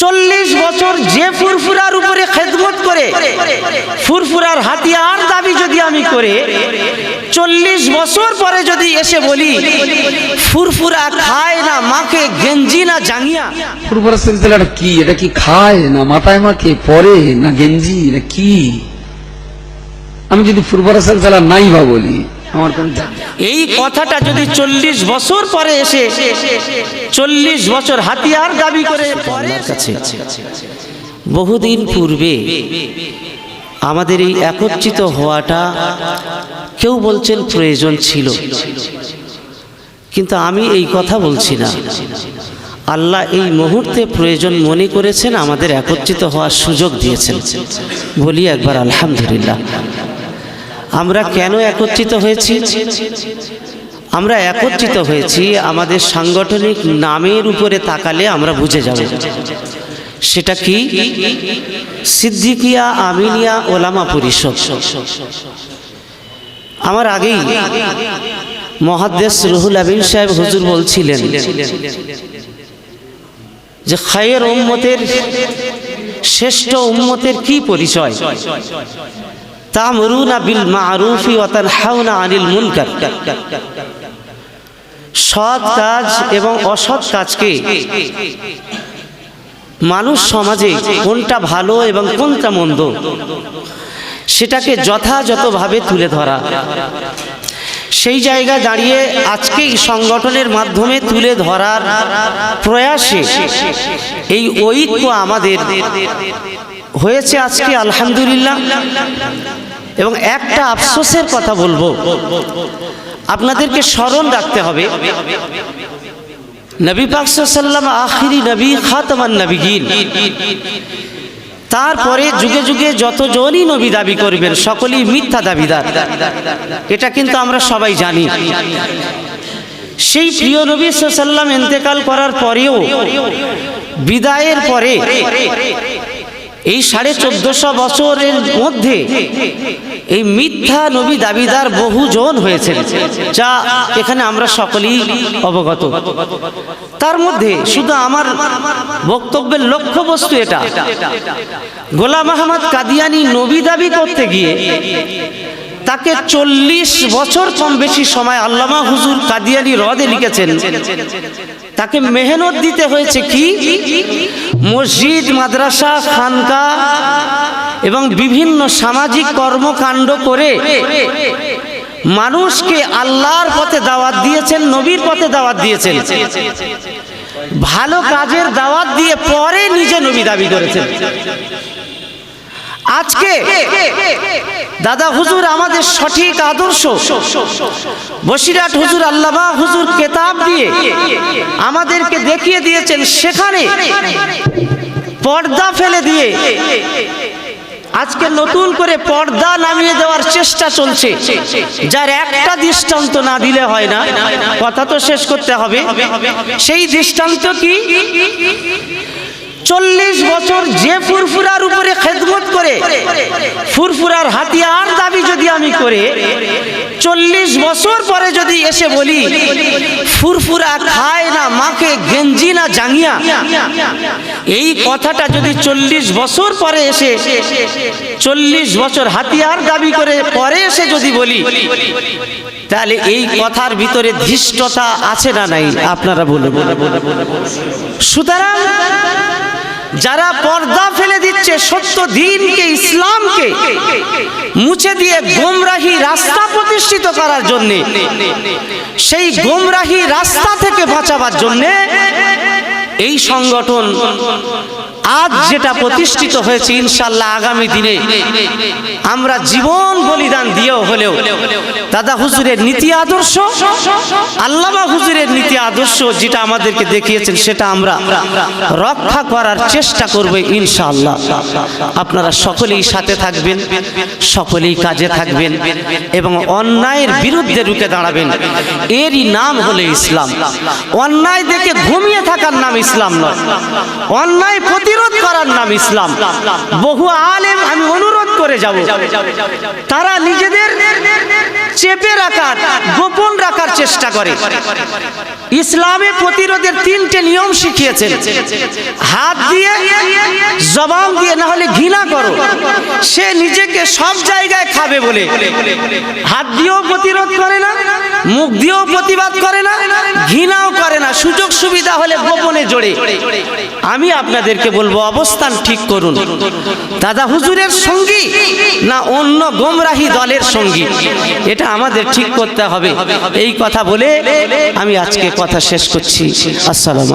চল্লিশ বছর যে ফুরফুরার উপরে খেদমত করে, ফুরফুরার হাতিয়ার দাবি যদি আমি করে, চল্লিশ বছর পরে যদি এসে বলি, ফুরফুরা খায় না মাকে, গেঞ্জি না জাঙ্গিয়া। ফুরফুরা সিলসিলাটা কি? এটা কি খায় না মাথায় মাকে, পরে না গেঞ্জি? না কি? আমি যদি ফুরফুরা সিলসিলা নাই বা বলি। এই কথাটা যদি চল্লিশ বছর পরে এসে চল্লিশ বছর হাতিয়ার দাবি করে কাছে বহুদিন পূর্বে আমাদের এই একত্রিত হওয়াটা কেউ বলছেন প্রয়োজন ছিল। কিন্তু আমি এই কথা বলছি না। আল্লাহ এই মুহূর্তে প্রয়োজন মনে করেছেন আমাদের একত্রিত হওয়ার সুযোগ দিয়েছেন। বলি একবার আলহামদুলিল্লাহ। আমরা কেন একত্রিত হয়েছি? আমরা একত্রিত হয়েছি আমাদের সাংগঠনিক নামের উপরে তাকালে আমরা বুঝে যাব। সেটা কি? সিদ্দিকিয়া আমিনিয়া ওলামা পরিষদ। আমার আগেই মহাদ্দেশ রুহুল আবিন সাহেব হুজুর বলছিলেন যে, খায়ের উম্মতের শ্রেষ্ঠ উম্মতের কি পরিচয়? তামরুনা বিল মারুফি ওয়া তানহাউনা আনিল মুনকার। সৎ কাজ এবং অসৎ কাজকে মানুষ সমাজে কোনটা ভালো এবং কোনটা মন্দ, সেটাকে যথাযথভাবে তুলে ধরা। সেই জায়গা দাঁড়িয়ে আজকে সংগঠনের মাধ্যমে তুলে ধরার প্রয়াসে এই ঐক্য আমাদের হয়েছে আজকে, আলহামদুলিল্লাহ। এবং একটা আফসোসের কথা বলব। আপনাদেরকে স্মরণ রাখতে হবে, নবী পাক সাল্লাম আখিরি নবী খাতামান নবীগিন তারপরে যুগে যুগে যতজনই নবী দাবি করবেন, সকলেই মিথ্যা দাবিদার। এটা কিন্তু আমরা সবাই জানি। সেই প্রিয় নবী সাল্লাম ইন্তেকাল করার পরেও বিদায়ের পরে এই সাড়ে চোদ্দশো বছরের মধ্যে এই মিথ্যা নবী দাবিদার বহু জন হয়েছে যা এখানে আমরা সকলেই অবগত। তার মধ্যে শুধু আমার বক্তব্যের লক্ষ্যবস্তু এটা। গোলাম আহমদ কাদিয়ানি নবী দাবি করতে গিয়ে তাকে চল্লিশ বছর কম বেশি সময় আল্লামা হুজুর কাদিয়ানি হ্রদে লিখেছেন। তাকে মেহনত দিতে হয়েছে কি? মসজিদ, মাদ্রাসা, খানকা এবং বিভিন্ন সামাজিক কর্মকাণ্ড করে মানুষকে আল্লাহর পথে দাওয়াত দিয়েছেন, নবীর পথে দাওয়াত দিয়েছেন। ভালো কাজের দাওয়াত দিয়ে পরে নিজে নবী দাবি করেছেন। আজকে দাদা হুজুর আমাদের সঠিক আদর্শ। বসিরাট হুজুর আল্লামা হুজুর কেতাব দিয়ে আমাদেরকে দেখিয়ে দিয়েছেন সেখানে পর্দা ফেলে দিয়ে। আজকে নতুন করে পর্দা নামিয়ে দেওয়ার চেষ্টা চলছে। যার একটা দৃষ্টান্ত না দিলে হয় না। কথা তো শেষ করতে হবে। সেই দৃষ্টান্ত কি? চল্লিশ বছর যে ফুরফুরার উপরে খেদমত করে, ফুরফুরার হাতিয়ার দাবি যদি আমি করে, চল্লিশ বছর পরে যদি এসে বলি, ফুরফুরা খায় না মাকে গেঞ্জি না, জাঙ্গিয়া। এই কথাটা যদি চল্লিশ বছর পরে এসে, চল্লিশ বছর হাতিয়ার দাবি করে, পরে এসে যদি বলি তাহলে এই কথার ভিতরে ধৃষ্টতা আছে না নাই? আপনারা বলে। সুতরাং যারা পর্দা ফেলে দিচ্ছে সত্য দিনকে ইসলামকে মুছে দিয়ে গোমরাহি রাস্তা প্রতিষ্ঠিত করার জন্য সেই গোমরাহি রাস্তা থেকে বাঁচাবার জন্যে এই সংগঠন আজ যেটা প্রতিষ্ঠিত হয়েছে ইনশাল্লাহ আগামী দিনে। আমরা জীবন বলিদান দিয়েও হলেও দাদা হুজুরের নীতি আদর্শ আল্লামা হুজুরের নীতি আদর্শ যেটা আমাদেরকে দেখিয়েছেন সেটা আমরা রক্ষা করার চেষ্টা করব ইনশাআল্লাহ। আপনারা সকলেই সাথে থাকবেন সকলেই কাজে থাকবেন এবং অন্যায়ের বিরুদ্ধে রুখে দাঁড়াবেন। এরই নাম হলো ইসলাম। অন্যায় দেখে ঘুমিয়ে থাকার নাম ইসলাম নয়। অন্যায় প্রতিরোধ করার নাম ইসলাম। বহু আলেম আমি অনুরোধ করে যাব। তারা নিজেদের চেপে রাখার, গোপন রাখার চেষ্টা করে। ইসলামে প্রতিরোধের তিনটে নিয়ম শিখিয়েছেন। হাত দিয়ে, জবান দিয়ে, না হলে ঘৃণা করো। সে নিজেকে সব জায়গায় খাবে বলে। হাত দিয়েও প্রতিরোধ করে না, মুখ দিয়েও প্রতিবাদ করে না, ঘৃণাও করে না। সুযোগ সুবিধা হলে গোপনে জোরে। আমি আপনাদেরকে বলব, অবস্থান ঠিক করুন। দাদা হুজুরের সঙ্গী না অন্য গোমরাহি দলের সঙ্গী। এটা আমাদের ঠিক করতে হবে। এই কথা বলে আমি আজকে কথা শেষ করছি। আসসালাম